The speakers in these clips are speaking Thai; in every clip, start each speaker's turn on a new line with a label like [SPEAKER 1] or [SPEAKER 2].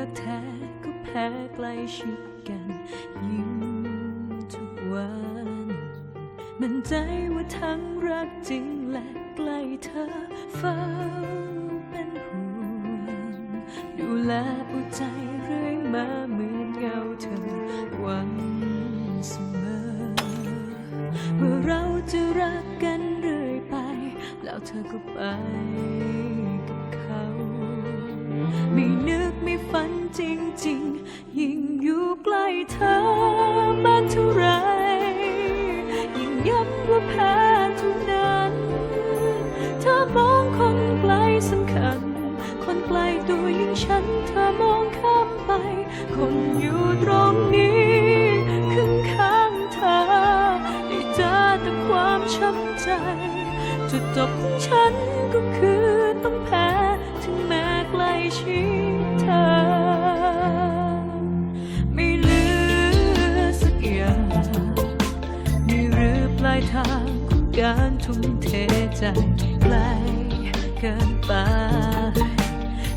[SPEAKER 1] รักแท้ก็แพ้ใกล้ชิดกันยิ่งทุกวัน มั่นใจว่าทั้งรักจริงและใกล้เธอเฝ้าเป็นห่วงดูแลเอาใจเรื่อยมาเหมือนเงาเธอหวังเสมอว่าเราจะรักกันเรื่อยไป แล้วเธอก็ไปกับเขา ไม่นึก ย้ำว่าแพ้ท่านั้นเธอมองคนไกลสำคัญ คนไกลตัวยิ่งฉันเธอมองข้ามไป คนอยู่ตรงนี้ข้างข้างเธอ ได้เจอแต่ความช้ำใจ จุดจบของฉันก็คือต้องแพ้ ถึงแม้ใกล้ชิดเธอ ใจไกลเกินไป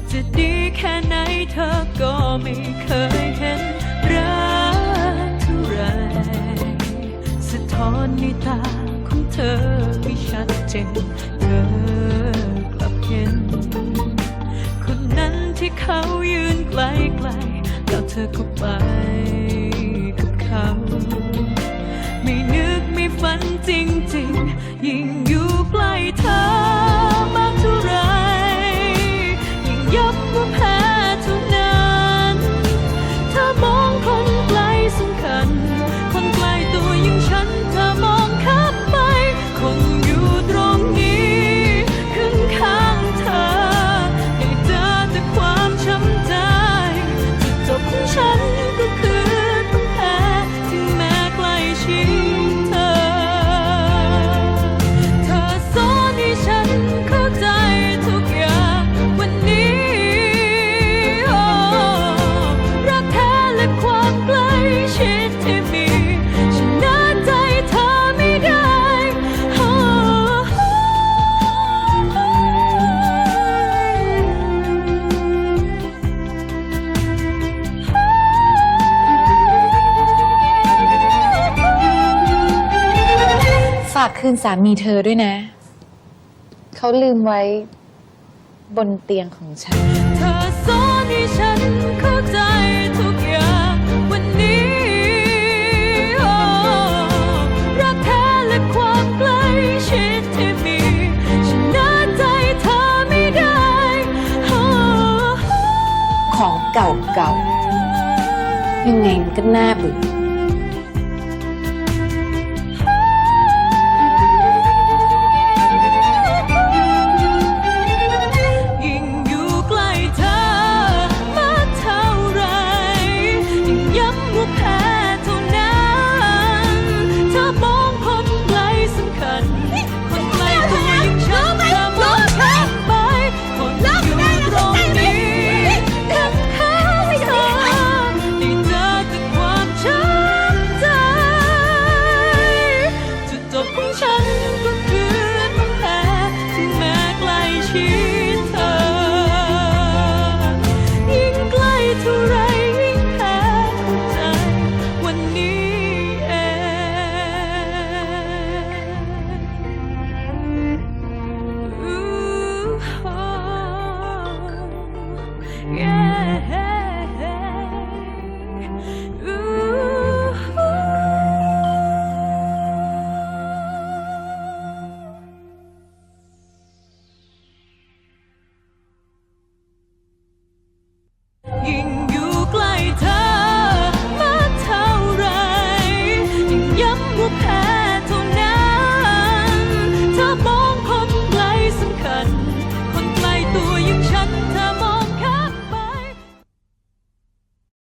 [SPEAKER 1] จะดีแค่ไหนเธอก็ไม่เคยเห็นรักเท่าไรสะท้อนในตาของเธอไม่ชัดเจนเธอกลับเห็น คนนั้นที่เขายืนไกลไกลๆแล้วเธอก็ไป
[SPEAKER 2] คืนสามีเธอด้วยนะ เขาลืมไว้บนเตียงของฉัน
[SPEAKER 1] เธอสอนให้ฉันเข้าใจทุกอย่างวันนี้โอ้รักแท้และความใกล้ชิดที่มีชนะใจเธอไม่ได้โอ้
[SPEAKER 2] ของเก่าๆยังไงมันก็น่าเบื่อ